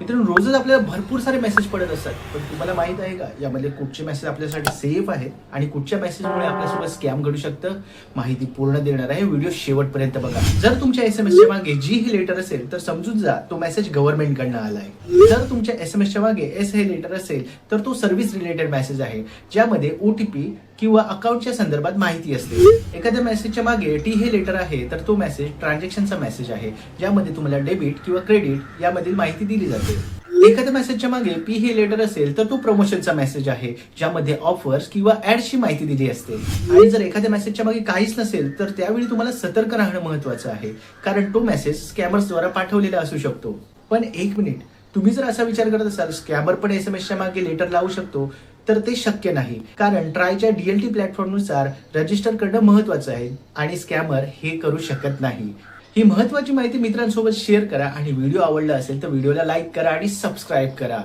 मित्रांनो रोजच आपल्याला भरपूर सारे मेसेज पडत असतात. पण तुम्हाला माहीत आहे का यामध्ये कुठचे मेसेज आपल्यासाठी सेफ आहेत आणि कुठच्या मेसेजमुळे आपल्यासोबत स्कॅम घडू शकतं? माहिती पूर्ण देणार आहे. व्हिडिओ शेवटपर्यंत बघा. जर तुमच्या एस एम च्या मागे जी हे लेटर असेल तर समजून जा तो मेसेज गव्हर्नमेंटकडनं कडनं आहे जर तुमच्या एस एम च्या मागे एस हे लेटर असेल तर तो सर्व्हिस रिलेटेड मेसेज आहे ज्यामध्ये ओटीपी किंवा अकाउंटच्या संदर्भात माहिती असते. एखाद्या मेसेजच्या मागे टी हे लेटर आहे तर तो मेसेज ट्रान्झॅक्शनचा मेसेज आहे ज्यामध्ये तुम्हाला डेबिट किंवा क्रेडिट यामधील माहिती दिली जाते. एखाद्या मेसेजच्या मागे पी हे लेटर असेल तर तो प्रमोशनचा मेसेज आहे ज्यामध्ये ऑफर्स किंवा ऍडची माहिती दिली असते. आणि जर एखाद्या मेसेजच्या मागे काहीच नसेल तर त्यावेळी तुम्हाला सतर्क राहणं महत्वाचं आहे. कारण तो मेसेज स्कॅमर्स द्वारा पाठवलेला असू शकतो. पण एक मिनिट तुम्ही जर असा विचार करत असाल स्कॅमर पण एस एम एसच्या मागे लेटर लावू शकतो तर ते शक्य नाही. कारण ट्रायच्या डीएलटी प्लॅटफॉर्मनुसार रजिस्टर करणं महत्वाचं आहे. आणि स्कॅमर हे करू शकत नाही. ही महत्वाची माहिती मित्रांसोबत शेअर करा. आणि व्हिडिओ आवडला असेल तर व्हिडिओला लाईक करा आणि सबस्क्राईब करा.